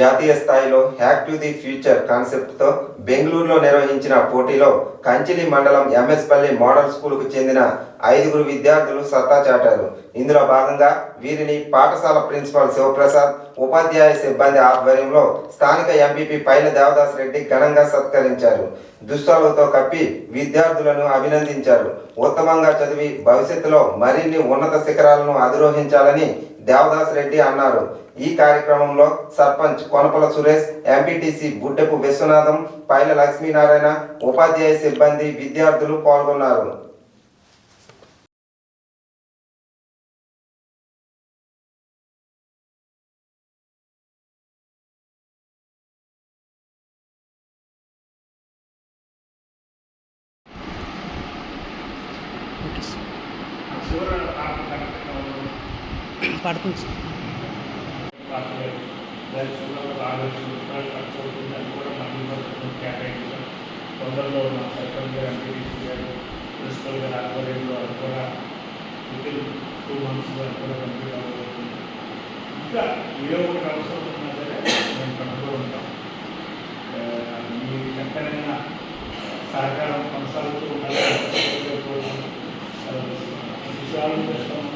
జాతీయ స్థాయిలో hack to the future కాన్సెప్ట్తో బెంగళూరులో నిర్వహించిన పోటీలో కంచిలి మండలం ఎంఎస్పల్లి మోడల్ స్కూల్కు చెందిన ఐదుగురు విద్యార్థులు సత్తా చాటారు. ఇందులో భాగంగా వీరిని పాఠశాల ప్రిన్సిపాల్ శివప్రసాద్ ఉపాధ్యాయ సిబ్బంది ఆధ్వర్యంలో స్థానిక ఎంపీపీ పైల దేవదాస్ రెడ్డి ఘనంగా సత్కరించారు. దుస్తులతో కప్పి విద్యార్థులను అభినందించారు. ఉత్తమంగా చదివి భవిష్యత్తులో మరిన్ని ఉన్నత శిఖరాలను అధిరోహించాలని దేవదాస్ రెడ్డి అన్నారు. ఈ కార్యక్రమంలో సర్పంచ్ కొనపల సురేష్ ఎంపీటీసీ బుడ్డపు విశ్వనాథం పైల లక్ష్మీనారాయణ ఉపాధ్యాయ సిబ్బంది విద్యార్థులు పాల్గొన్నారు. ఓకే సార్ పడుతుంది సార్ తొందరలో మా సర్పంచ్ గారు ఎంపీటీసీ గారు ప్రిన్సిపల్ గారు ఆధ్వర్యంలో అది కూడా వితిన్ టూ మంత్స్ కూడా కంప్లీట్ అవ్వబోతుంది ఇంకా ఏ ఒకటి అవసరం ఉన్నా సరే మేము కనుగొని ఉంటాం మీ చక్కనైన సహకారం కొనసాగుతూ ఉండాలి విషయాలు